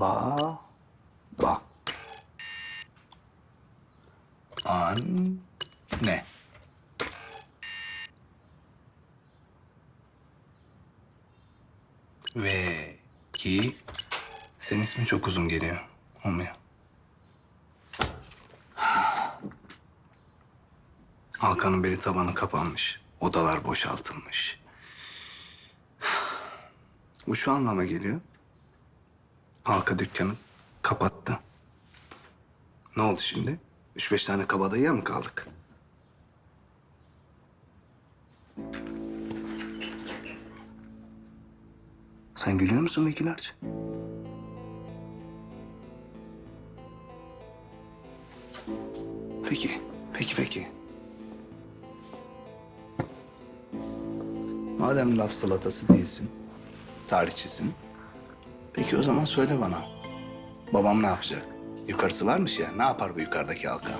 Ba. Ba. An. Ne? Ve ki senin ismin çok uzun geliyor. Olmuyor. Halkanın beli tabanı kapanmış. Odalar boşaltılmış. Bu şu anlama geliyor. Halka dükkanı kapattı. Ne oldu şimdi? Üç beş tane kabadayıya mı kaldık? Sen gülüyor musun Vekil Arç? Peki, peki, peki. Madem laf salatası değilsin, tarihçisin. Peki o zaman söyle bana. Babam ne yapacak? Yukarısı varmış ya, ne yapar bu yukarıdaki halka?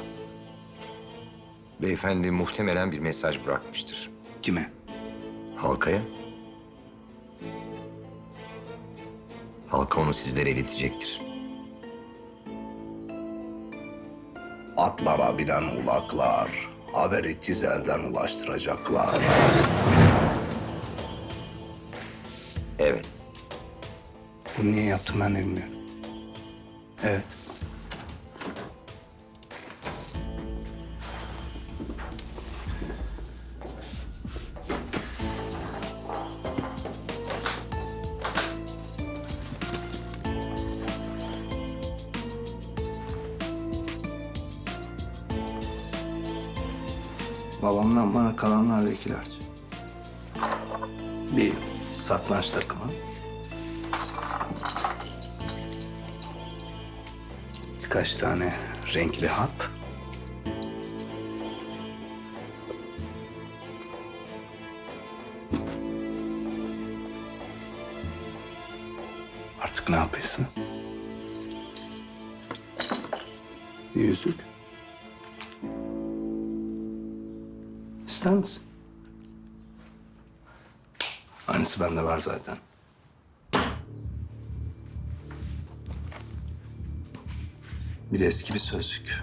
Beyefendi muhtemelen bir mesaj bırakmıştır. Kime? Halkaya. Halka onu sizlere iletecektir. Atlara binen ulaklar, haberi tizelden ulaştıracaklar. Bunu niye yaptım ben de bilmiyorum. Evet. Babamdan bana kalanlar vekil harcı. Bir satranç takımı. Birkaç tane renkli hap. Artık ne yapıyorsun? Yüzük. İster misin? Aynısı bende var zaten. Bir de eski bir sözlük.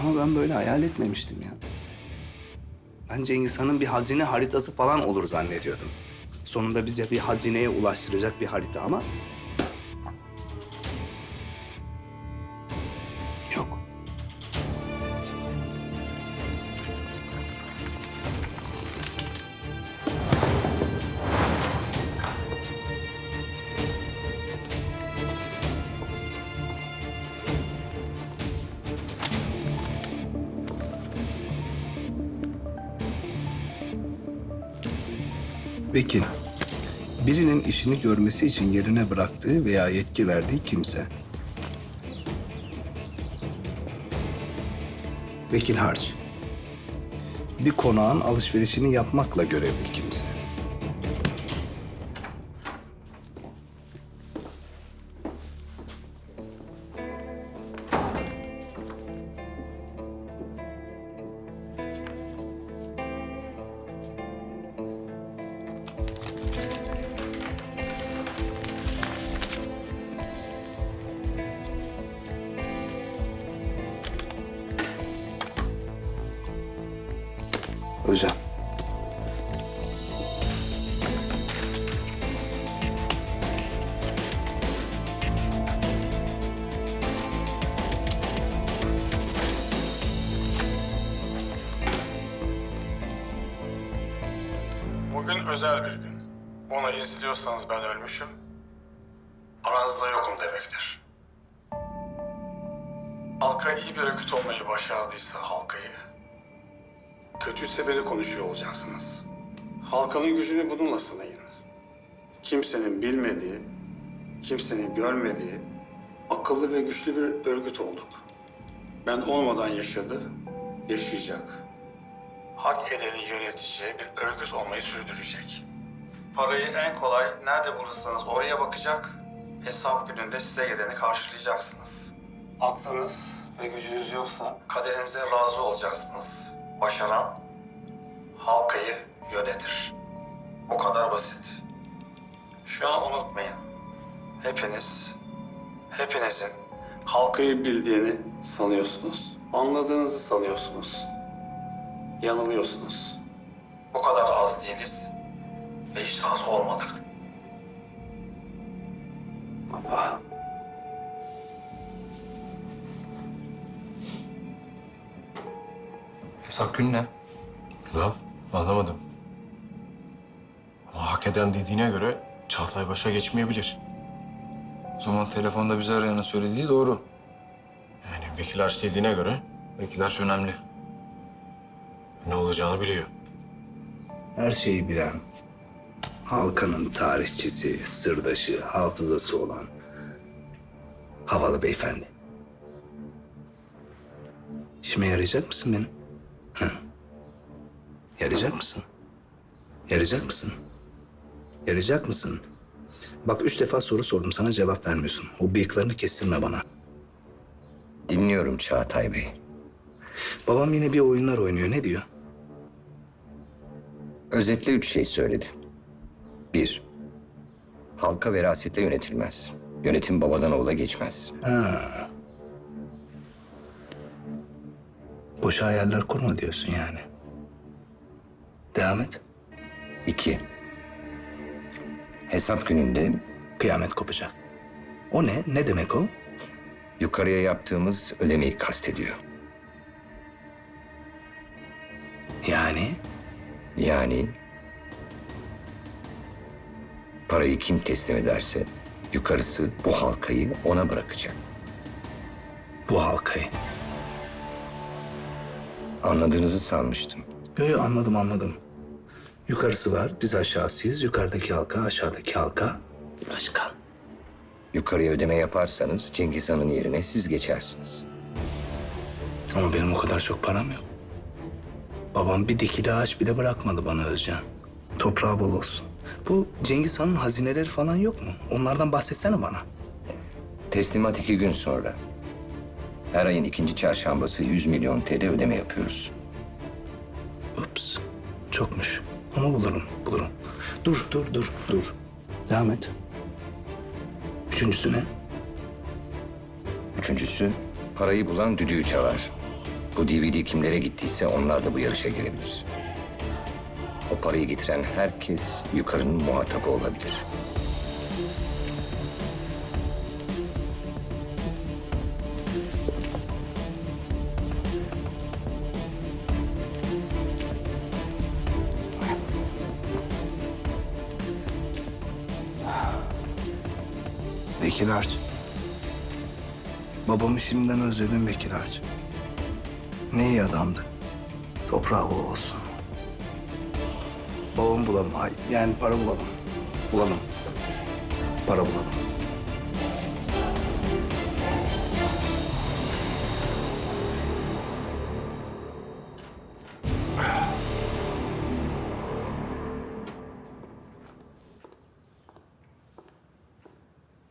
Ama ben böyle hayal etmemiştim ya. Ben Cengiz Han'ın bir hazine haritası falan olur zannediyordum. Sonunda bize bir hazineye ulaştıracak bir harita ama... Vekil, birinin işini görmesi için yerine bıraktığı veya yetki verdiği kimse. Vekil harç. Bir konağın alışverişini yapmakla görevli kimse. Özel bir gün. Onu izliyorsanız ben ölmüşüm. Aranızda yokum demektir. Halka iyi bir öyküt olmayı başardıysa halkayı, kötüyse beni konuşuyor olacaksınız. Halkanın gücünü bununla sınayın. Kimsenin bilmediği, kimsenin görmediği, akıllı ve güçlü bir örgüt olduk. Ben olmadan yaşadı, yaşayacak hak edeni yöneteceği bir örgüt olmayı sürdürecek. Parayı en kolay nerede bulursanız oraya bakacak, hesap gününde size geleni karşılayacaksınız. Aklınız ve gücünüz yoksa kaderinize razı olacaksınız. Başaran halkayı yönetir. Bu kadar basit. Şunu unutmayın. Hepiniz, hepinizin halkayı bildiğini sanıyorsunuz. Anladığınızı sanıyorsunuz. Yanılıyorsunuz. Bu kadar az değiliz ve hiç az olmadık. Baba. Hesap günü ne? Lan anlamadım. Ama hak eden dediğine göre Çağatay başa geçmeyebilir. O zaman telefonda bizi arayanı söylediği doğru. Yani vekil aç dediğine göre Vekiller önemli. Ne olacağını biliyor. Her şeyi bilen, halkanın tarihçisi, sırdaşı, hafızası olan havalı beyefendi. İşime yarayacak mısın benim? Hı? Yarayacak mısın? Yarayacak mısın? Yarayacak mısın? Bak üç defa soru sordum sana cevap vermiyorsun. O bıyıklarını kestirme bana. Dinliyorum Çağatay Bey. Babam yine bir oyunlar oynuyor. Ne diyor? Özetle üç şey söyledi. Bir, halka verasetle yönetilmez. Yönetim babadan oğula geçmez. Ha. Boşa hayaller kurma diyorsun yani. Devam et. İki, hesap gününde Kıyamet kopacak. O ne? Ne demek o? yukarıya yaptığımız ödemeyi kastediyor. Yani Yani parayı kim teslim ederse yukarısı bu halkayı ona bırakacak. bu halkayı. Anladığınızı sanmıştım. Yo, yo, anladım anladım. Yukarısı var, biz aşağısıyız. Yukarıdaki halka, aşağıdaki halka. Başka. Yukarıya ödeme yaparsanız Cengiz Han'ın yerine siz geçersiniz. Ama benim o kadar çok param yok. Babam bir dikili ağaç bile bırakmadı bana Özcan. Toprağı bol olsun. Bu Cengiz Han'ın hazineleri falan yok mu? Onlardan bahsetsene bana. Teslimat iki gün sonra. Her ayın ikinci çarşambası 100 milyon TL ödeme yapıyoruz. Ups. Çokmuş. Ama bulurum, bulurum. Dur, dur, dur, dur. Devam et. Üçüncüsü ne? Üçüncüsü, parayı bulan düdüğü çalar. Bu DVD kimlere gittiyse onlar da bu yarışa girebilir. O parayı getiren herkes yukarının muhatabı olabilir. Vekil Harç. Babamı şimdiden özledim Vekil Harç. Ne iyi adamdı. Toprağı bol olsun. Babamı bulalım. Ay, Yani para bulalım. Bulalım. Para bulalım.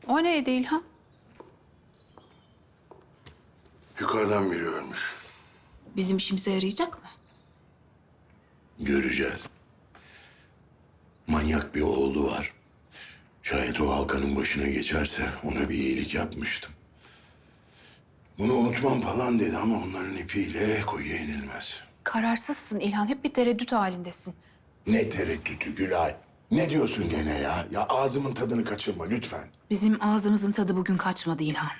O neydi İlhan? Yukarıdan biri ölmüş. Bizim işimize yarayacak mı? Göreceğiz. Manyak bir oğlu var. Şayet o halkanın başına geçerse ona bir iyilik yapmıştım. Bunu unutmam falan dedi ama onların ipiyle kuyuya inilmez. Kararsızsın İlhan. Hep bir tereddüt halindesin. Ne tereddütü Gülay. Ne diyorsun gene ya? Ya ağzımın tadını kaçırma lütfen. Bizim ağzımızın tadı bugün kaçmadı İlhan.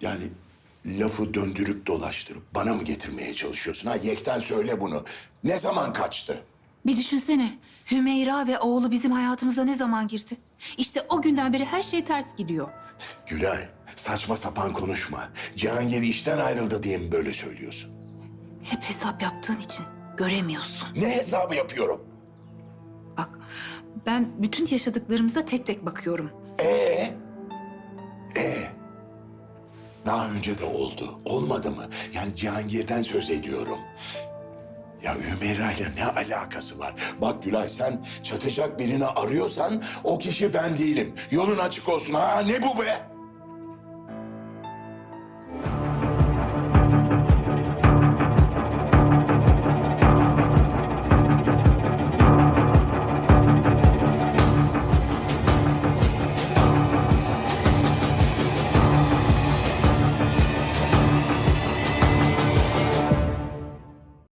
Yani lafı döndürüp dolaştırıp bana mı getirmeye çalışıyorsun? Ha yekten söyle bunu. Ne zaman kaçtı? Bir düşünsene. Hümeyra ve oğlu bizim hayatımıza ne zaman girdi? İşte o günden beri her şey ters gidiyor. Gülay, saçma sapan konuşma. Cihangir işten ayrıldı diye mi böyle söylüyorsun? Hep hesap yaptığın için göremiyorsun. Ne hesabı yapıyorum? Bak ben bütün yaşadıklarımıza tek tek bakıyorum. Ee? Ee? Daha önce de oldu. Olmadı mı? Yani Cihangir'den söz ediyorum. Ya Hümeyra ile ne alakası var? Bak Gülay sen çatacak birini arıyorsan o kişi ben değilim. Yolun açık olsun. Ha ne bu be?